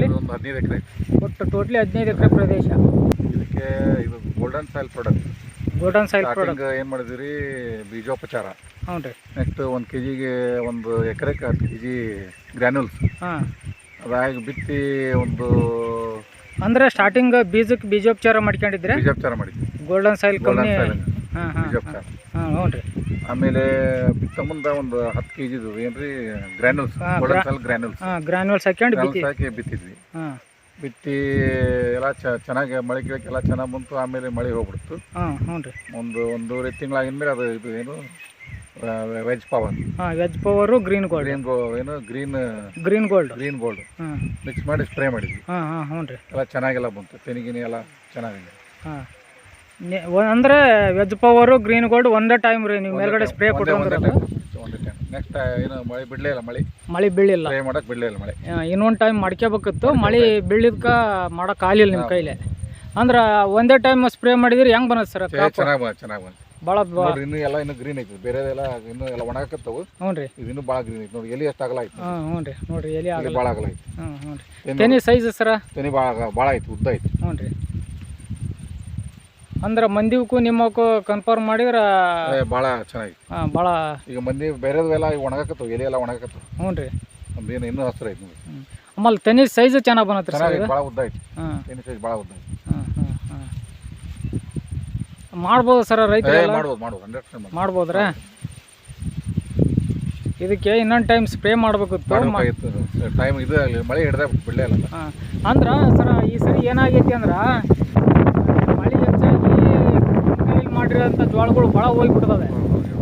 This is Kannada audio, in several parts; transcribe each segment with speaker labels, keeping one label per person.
Speaker 1: ಟೋಟ್ಲಿ
Speaker 2: ಒಂದು ಹದಿನೈದು ಎಕರೆ
Speaker 1: ಒಟ್ಟು ಟೋಟ್ಲಿ ಹದಿನೈದು ಎಕರೆ ಪ್ರದೇಶ.
Speaker 2: ಇದಕ್ಕೆ ಇದು golden soil product
Speaker 1: golden
Speaker 2: soil
Speaker 1: product
Speaker 2: ಏನು ಮಾಡಿದ್ವಿ ಬೀಜೋಪಚಾರ.
Speaker 1: ಹ್ಞೂ ರೀ.
Speaker 2: ನೆಕ್ಸ್ಟ್ ಒಂದು ಕೆ ಜಿಗೆ ಒಂದು ಎಕರೆಗೆ ಹತ್ತು ಕೆ ಜಿ ಗ್ರ್ಯಾನ್ಯೂಲ್ಸ್
Speaker 1: ಹಾಂ.
Speaker 2: ಅದಾಗಿ ಬಿತ್ತಿ ಒಂದು
Speaker 1: ಅಂದ್ರೆ ಸ್ಟಾರ್ಟಿಂಗ್ ಬೀಜಕ್ಕೆ ಬೀಜೋಪಚಾರ ಮಾಡ್ಕೊಂಡಿದ್ರೆ
Speaker 2: ಬೀಜೋಪಚಾರ ಮಾಡಿದ್ವಿ.
Speaker 1: ಗೋಲ್ಡನ್
Speaker 2: ಸಾಯಿಲ್
Speaker 1: ಕಂಪ್ನಿ
Speaker 2: ಸಾಯಿಲ್
Speaker 1: ಹಾಂ ಹಾಂ.
Speaker 2: ಬೀಜೋಪಚಾರ
Speaker 1: ಹ್ಞೂ ರೀ
Speaker 2: ಆಮೇಲೆ ಬಿತ್ತ ಮುಂದೆ ಒಂದು ಹತ್ತು ಕೆ ಜಿದು ಏನ್ರಿ ಗ್ರ್ಯಾನ್ಯೂಲ್ಸ್ ಗ್ರ್ಯಾನ್ಯೂಲ್ಸ್
Speaker 1: ಗ್ರಾನ್ಯೂಲ್ಸ್
Speaker 2: ಗ್ರ್ಯಾನ್ಯೂಲ್ಸ್ ಹಾಕಿ ಬಿತ್ತಿದ್ವಿ.
Speaker 1: ಹಾಂ.
Speaker 2: ಬಿತ್ತಿ ಎಲ್ಲ ಚೆನ್ನಾಗಿ ಮಳೆ ಗಿಳಕ್ಕೆ ಎಲ್ಲ ಚೆನ್ನಾಗಿ ಬಂತು ಆಮೇಲೆ ಮಳೆ ಹೋಗ್ಬಿಡ್ತು. ಒಂದು ಒಂದೂವರೆ ತಿಂಗಳಾಗಿನ ಮೇಲೆ ಅದು ಇದು ಏನು ವೆಜ್ ಪವರ್
Speaker 1: ಹಾಂ veg power green gold
Speaker 2: green go ಏನು green
Speaker 1: green gold
Speaker 2: green gold mix ಮಾಡಿ ಸ್ಪ್ರೇ ಮಾಡಿದ್ವಿ.
Speaker 1: ಹ್ಞೂ ರೀ
Speaker 2: ಎಲ್ಲ ಚೆನ್ನಾಗೆಲ್ಲ ಬಂತು ತೆನಿಗಿನಿ ಎಲ್ಲ ಚೆನ್ನಾಗಿದೆ.
Speaker 1: ಹಾಂ. ಅಂದ್ರೆ ವೆಜ್ ಪವರು ಗ್ರೀನ್ ಗೋಲ್ಡ್ ಒಂದೇ ಟೈಮ್ ರೀ ನೀವು ಮೇಲ್ಗಡೆ ಸ್ಪ್ರೇ ಕೊಟ್ಟು
Speaker 2: ಒಂದೇ ಟೈಮ್ ನೆಕ್ಸ್ಟ್ ಏನು ಮಳೆ ಬಿಡಲೇ ಇಲ್ಲ ಮಳೆ.
Speaker 1: ಮಳೆ ಬೀಳಿಲ್ಲ.
Speaker 2: ಸ್ಪ್ರೇ ಮಾಡಕ್ಕೆ ಬಿಡಲಿಲ್ಲ ಮಳೆ.
Speaker 1: ಇನ್ನೊಂದು ಟೈಮ್ ಮಾಡ್ಕೋಬೇಕಿತ್ತು ಮಳೆ ಬೀಳಿದ್ಕ ಮಾಡಕ್ ಆಗಿಲ್ಲ ನಿಮ್ಮ ಕೈಲಿ. ಅಂದ್ರೆ ಒಂದೇ ಟೈಮ್ ಸ್ಪ್ರೇ ಮಾಡಿದ್ರೆ ಹೆಂಗ್ ಬಂದದ ಸರ್
Speaker 2: ಚೆನ್ನಾಗಿ ಬಂತು ಚೆನ್ನಾಗಿ ಬಂತು
Speaker 1: ಭಾಳ
Speaker 2: ನೋಡ್ರಿ ಇನ್ನೂ ಎಲ್ಲ ಇನ್ನೂ ಗ್ರೀನ್ ಐತಿ. ಬೇರೆದೆಲ್ಲ ಇನ್ನೂ ಎಲ್ಲ ಒಣಗಕತ್ತವು.
Speaker 1: ಹ್ಞೂ ರೀ.
Speaker 2: ಇದು ಇನ್ನೂ ಭಾಳ ಗ್ರೀನ್ ಐತಿ. ನೋಡಿ ಎಲ್ಲಿ ಎಷ್ಟು ಆಗಲ್ಲ ಐತಿ
Speaker 1: ಹಾಂ ಹ್ಞೂ ರೀ. ನೋಡ್ರಿ ಎಲ್ಲಿ ಆಗಲ್ಲ
Speaker 2: ಭಾಳ ಆಗಲ್ಲ. ಐತಿ
Speaker 1: ಹ್ಞೂ ಹ್ಞೂ ರೀ. ತೆನಿ ಸೈಜ್ ಸರ?
Speaker 2: ತೆನಿ ಭಾಳ ಭಾಳ ಐತಿ ಉದ್ದ ಐತಿ
Speaker 1: ಹ್ಞೂ ರೀ. ಅಂದ್ರೆ ಮಂದಿಗೂ ನಿಮ್ಮಕ್ಕೂ ಕನ್ಫರ್ಮ್ ಮಾಡಿದ್ರೆ
Speaker 2: ಭಾಳ ಚೆನ್ನಾಗಿ
Speaker 1: ಹಾಂ ಭಾಳ
Speaker 2: ಈಗ ಮಂದಿ ಬೇರೆದು ಎಲ್ಲ ಈಗ ಒಣಗಕತ್ತವು ಎಲೆ ಎಲ್ಲ ಒಣಗಕತ್ತವು.
Speaker 1: ಹ್ಞೂ ರೀ.
Speaker 2: ಒಂದು ಏನು ಇನ್ನೂ ಹಸ್ರು ಐತಿ ನೋಡಿ
Speaker 1: ಆಮೇಲೆ ತೆನಿ ಸೈಜ್ ಚೆನ್ನಾಗಿ ಬಂದತ್ತೆ ಸರ್
Speaker 2: ಚೆನ್ನಾಗಿ ಭಾಳ ಉದ್ದ ಐತಿ.
Speaker 1: ಹಾಂ.
Speaker 2: ತೆನಿ ಸೈಜ್ ಭಾಳ ಉದ್ದ ಐತಿ.
Speaker 1: ಹಾಂ ಹಾಂ ಹಾಂ. ಮಾಡ್ಬೋದು ಸರ್
Speaker 2: ರೈತ
Speaker 1: ರೈತರೆಲ್ಲ
Speaker 2: ಮಾಡ್ಬೋದು ಮಾಡ್ಬೋದು ಹಂಡ್ರೆಡ್ ಪರ್ಸೆಂಟ್
Speaker 1: ಮಾಡ್ಬೋದ್ರಾ? ಇದಕ್ಕೆ ಇನ್ನೊಂದು ಟೈಮ್ ಸ್ಪ್ರೇ
Speaker 2: ಮಾಡ್ಬೇಕು ಟೈಮ್ ಇದು ಮಳೆ ಹಿಡ್ದ ಬಿಡಲೇ ಇಲ್ಲ.
Speaker 1: ಅಂದ್ರ ಸರ ಈ ಸರಿ ಏನಾಗೈತಿ ಅಂದ್ರ ಮಳೆ ಹೆಚ್ಚಾಗಿ ಕೈಲಿ ಜೋಳಗಳು ಭಾಳ ಹೋಗ್ಬಿಡ್ತವೆ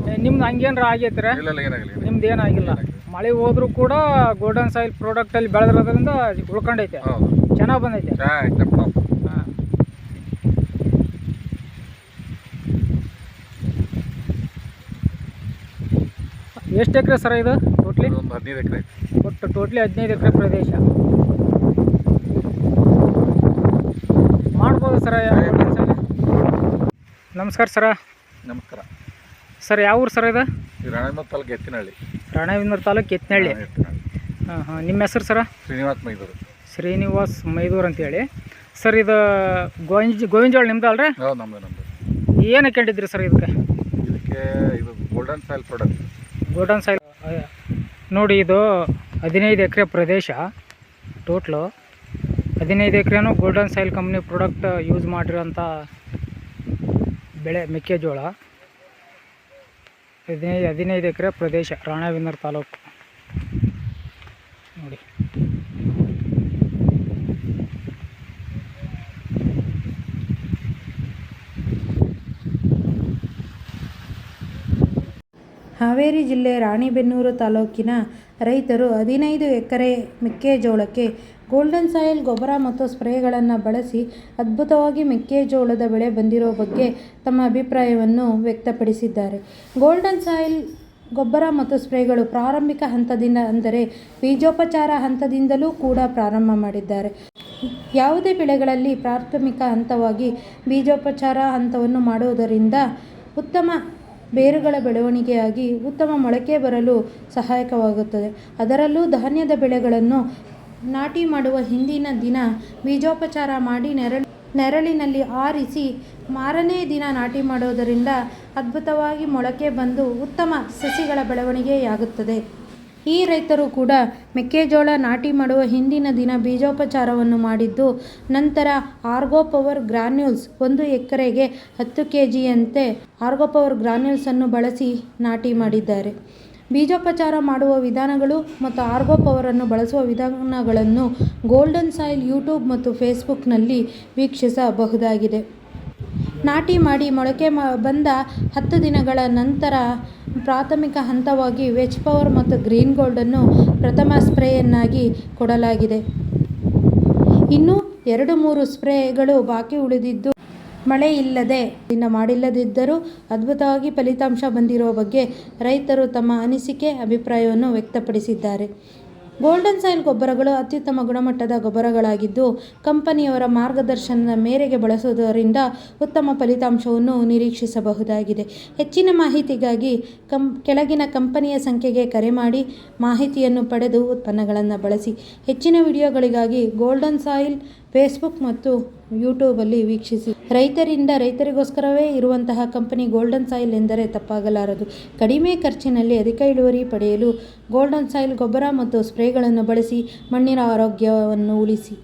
Speaker 1: ಏ, ನಿಮ್ದು ಹಂಗೇನ್ರ ಆಗೈತ್ರ? ನಿಮ್ದು ಏನಾಗಿಲ್ಲ. ಮಳೆ ಹೋದ್ರೂ ಕೂಡ ಗೋಲ್ಡನ್ ಸಾಯಿಲ್ ಪ್ರಾಡಕ್ಟಲ್ಲಿ ಬೆಳೆದಿರೋದ್ರಿಂದ ಉಳ್ಕೊಂಡೈತೆ. ಚೆನ್ನಾಗಿ ಬಂದೈತೆ. ಎಷ್ಟು ಎಕರೆ ಸರ ಇದು ಟೋಟ್ಲಿ?
Speaker 2: ಒಂದು ಹದಿನೈದು ಎಕರೆ
Speaker 1: ಒಟ್ಟು ಟೋಟ್ಲಿ ಹದಿನೈದು ಎಕರೆ ಪ್ರದೇಶ. ಮಾಡ್ಬೋದು ಸರ? ನಮಸ್ಕಾರ ಸರ.
Speaker 2: ನಮಸ್ಕಾರ.
Speaker 1: ಸರ್ ಯಾವ ಊರು ಸರ್ ಇದು?
Speaker 2: ರಾಣೆಮತ್ ತಾಲೂಕು ಎತ್ತಿನಹಳ್ಳಿ.
Speaker 1: ರಾಣೇಬೆನ್ನೂರು ತಾಲೂಕು
Speaker 2: ಎತ್ತಿನಹಳ್ಳಿ.
Speaker 1: ಹಾಂ ಹಾಂ. ನಿಮ್ಮ ಹೆಸರು ಸರ?
Speaker 2: ಶ್ರೀನಿವಾಸ್ ಮೈದೂರು.
Speaker 1: ಶ್ರೀನಿವಾಸ್ ಮೈದೂರ್ ಅಂತೇಳಿ. ಸರ್ ಇದು ಗೋವಿಂಜ ಗೋವಿಂದ ಜೋಳ ನಿಮ್ದು ಅಲ್ರಿ?
Speaker 2: ಹೌದು ನಮ್ಮದು ನಮ್ಮದು
Speaker 1: ಏನು ಹಾಕೊಂಡಿದ್ರಿ ಸರ್ ಇದಕ್ಕೆ?
Speaker 2: ಇದಕ್ಕೆ ಇದು golden soil product.
Speaker 1: Golden soil ನೋಡಿ ಇದು ಹದಿನೈದು ಎಕರೆ ಪ್ರದೇಶ ಟೋಟ್ಲು. ಹದಿನೈದು ಎಕರೆನೂ golden soil company product use ಮಾಡಿರೋಂಥ ಬೆಳೆ ಮೆಕ್ಕೆಜೋಳ ಹದಿನೈದು ಹದಿನೈದು ಎಕರೆ ಪ್ರದೇಶ ರಾಣೆಬೆನ್ನೂರು ತಾಲೂಕು. ನೋಡಿ.
Speaker 3: ಹಾವೇರಿ ಜಿಲ್ಲೆ ರಾಣಿಬೆನ್ನೂರು ತಾಲೂಕಿನ ರೈತರು ಹದಿನೈದು ಎಕರೆ ಮೆಕ್ಕೆಜೋಳಕ್ಕೆ ಗೋಲ್ಡನ್ ಸಾಯಿಲ್ ಗೊಬ್ಬರ ಮತ್ತು ಸ್ಪ್ರೇಗಳನ್ನು ಬಳಸಿ ಅದ್ಭುತವಾಗಿ ಮೆಕ್ಕೆಜೋಳದ ಬೆಳೆ ಬಂದಿರೋ ಬಗ್ಗೆ ತಮ್ಮ ಅಭಿಪ್ರಾಯವನ್ನು ವ್ಯಕ್ತಪಡಿಸಿದ್ದಾರೆ. ಗೋಲ್ಡನ್ ಸಾಯಿಲ್ ಗೊಬ್ಬರ ಮತ್ತು ಸ್ಪ್ರೇಗಳು ಪ್ರಾರಂಭಿಕ ಹಂತದಿಂದ ಅಂದರೆ ಬೀಜೋಪಚಾರ ಹಂತದಿಂದಲೂ ಕೂಡ ಪ್ರಾರಂಭ ಮಾಡಿದ್ದಾರೆ. ಯಾವುದೇ ಬೆಳೆಗಳಲ್ಲಿ ಪ್ರಾಥಮಿಕ ಹಂತವಾಗಿ ಬೀಜೋಪಚಾರ ಹಂತವನ್ನು ಮಾಡುವುದರಿಂದ ಉತ್ತಮ ಬೇರುಗಳ ಬೆಳವಣಿಗೆಯಾಗಿ ಉತ್ತಮ ಮೊಳಕೆ ಬರಲು ಸಹಾಯಕವಾಗುತ್ತದೆ. ಅದರಲ್ಲೂ ಧಾನ್ಯದ ಬೆಳೆಗಳನ್ನು ನಾಟಿ ಮಾಡುವ ಹಿಂದಿನ ದಿನ ಬೀಜೋಪಚಾರ ಮಾಡಿ ನೆರಳು, ನೆರಳಿನಲ್ಲಿ ಆರಿಸಿ ಮಾರನೇ ದಿನ ನಾಟಿ ಮಾಡೋದರಿಂದ ಅದ್ಭುತವಾಗಿ ಮೊಳಕೆ ಬಂದು ಉತ್ತಮ ಸಸಿಗಳ ಬೆಳವಣಿಗೆಯಾಗುತ್ತದೆ. ಈ ರೈತರು ಕೂಡ ಮೆಕ್ಕೆಜೋಳ ನಾಟಿ ಮಾಡುವ ಹಿಂದಿನ ದಿನ ಬೀಜೋಪಚಾರವನ್ನು ಮಾಡಿದ್ದು, ನಂತರ ಆರ್ಗೋ ಪವರ್ ಗ್ರಾನ್ಯೂಲ್ಸ್ ಒಂದು ಎಕರೆಗೆ ಹತ್ತು ಕೆ ಜಿಯಂತೆ ಆರ್ಗೋ ಪವರ್ ಗ್ರಾನ್ಯೂಲ್ಸನ್ನು ಬಳಸಿ ನಾಟಿ ಮಾಡಿದ್ದಾರೆ. ಬೀಜೋಪಚಾರ ಮಾಡುವ ವಿಧಾನಗಳು ಮತ್ತು ಆರ್ಗೋ ಪವರನ್ನು ಬಳಸುವ ವಿಧಾನಗಳನ್ನು ಗೋಲ್ಡನ್ ಸಾಯಿಲ್ ಯೂಟ್ಯೂಬ್ ಮತ್ತು ಫೇಸ್ಬುಕ್ನಲ್ಲಿ ವೀಕ್ಷಿಸಬಹುದಾಗಿದೆ. ನಾಟಿ ಮಾಡಿ ಮೊಳಕೆ ಬಂದ ಹತ್ತು ದಿನಗಳ ನಂತರ ಪ್ರಾಥಮಿಕ ಹಂತವಾಗಿ ವೆಜ್ ಪವರ್ ಮತ್ತು ಗ್ರೀನ್ ಗೋಲ್ಡನ್ನು ಪ್ರಥಮ ಸ್ಪ್ರೇಯನ್ನಾಗಿ ಕೊಡಲಾಗಿದೆ. ಇನ್ನು ಎರಡು ಮೂರು ಸ್ಪ್ರೇಗಳು ಬಾಕಿ ಉಳಿದಿದ್ದು ಮಳೆ ಇಲ್ಲದೆ ಇನ್ನು ಮಾಡಿಲ್ಲದಿದ್ದರೂ ಅದ್ಭುತವಾಗಿ ಫಲಿತಾಂಶ ಬಂದಿರುವ ಬಗ್ಗೆ ರೈತರು ತಮ್ಮ ಅನಿಸಿಕೆ, ಅಭಿಪ್ರಾಯವನ್ನು ವ್ಯಕ್ತಪಡಿಸಿದ್ದಾರೆ. ಗೋಲ್ಡನ್ ಸಾಯಿಲ್ ಗೊಬ್ಬರಗಳು ಅತ್ಯುತ್ತಮ ಗುಣಮಟ್ಟದ ಗೊಬ್ಬರಗಳಾಗಿದ್ದು, ಕಂಪನಿಯವರ ಮಾರ್ಗದರ್ಶನದ ಮೇರೆಗೆ ಬಳಸುವುದರಿಂದ ಉತ್ತಮ ಫಲಿತಾಂಶವನ್ನು ನಿರೀಕ್ಷಿಸಬಹುದಾಗಿದೆ. ಹೆಚ್ಚಿನ ಮಾಹಿತಿಗಾಗಿ ಕಂ, ಕೆಳಗಿನ ಕಂಪನಿಯ ಸಂಖ್ಯೆಗೆ ಕರೆ ಮಾಡಿ ಮಾಹಿತಿಯನ್ನು ಪಡೆದು ಉತ್ಪನ್ನಗಳನ್ನು ಬಳಸಿ. ಹೆಚ್ಚಿನ ವಿಡಿಯೋಗಳಿಗಾಗಿ ಗೋಲ್ಡನ್ ಸಾಯಿಲ್ ಫೇಸ್ಬುಕ್ ಮತ್ತು ಯೂಟ್ಯೂಬಲ್ಲಿ ವೀಕ್ಷಿಸಿ. ರೈತರಿಂದ ರೈತರಿಗೋಸ್ಕರವೇ ಇರುವಂತಹ ಕಂಪನಿ ಗೋಲ್ಡನ್ ಸಾಯಿಲ್ ಎಂದರೆ ತಪ್ಪಾಗಲಾರದು. ಕಡಿಮೆ ಖರ್ಚಿನಲ್ಲಿ ಅಧಿಕ ಇಳುವರಿ ಪಡೆಯಲು ಗೋಲ್ಡನ್ ಸಾಯಿಲ್ ಗೊಬ್ಬರ ಮತ್ತು ಸ್ಪ್ರೇಗಳನ್ನು ಬಳಸಿ ಮಣ್ಣಿನ ಆರೋಗ್ಯವನ್ನು ಉಳಿಸಿ.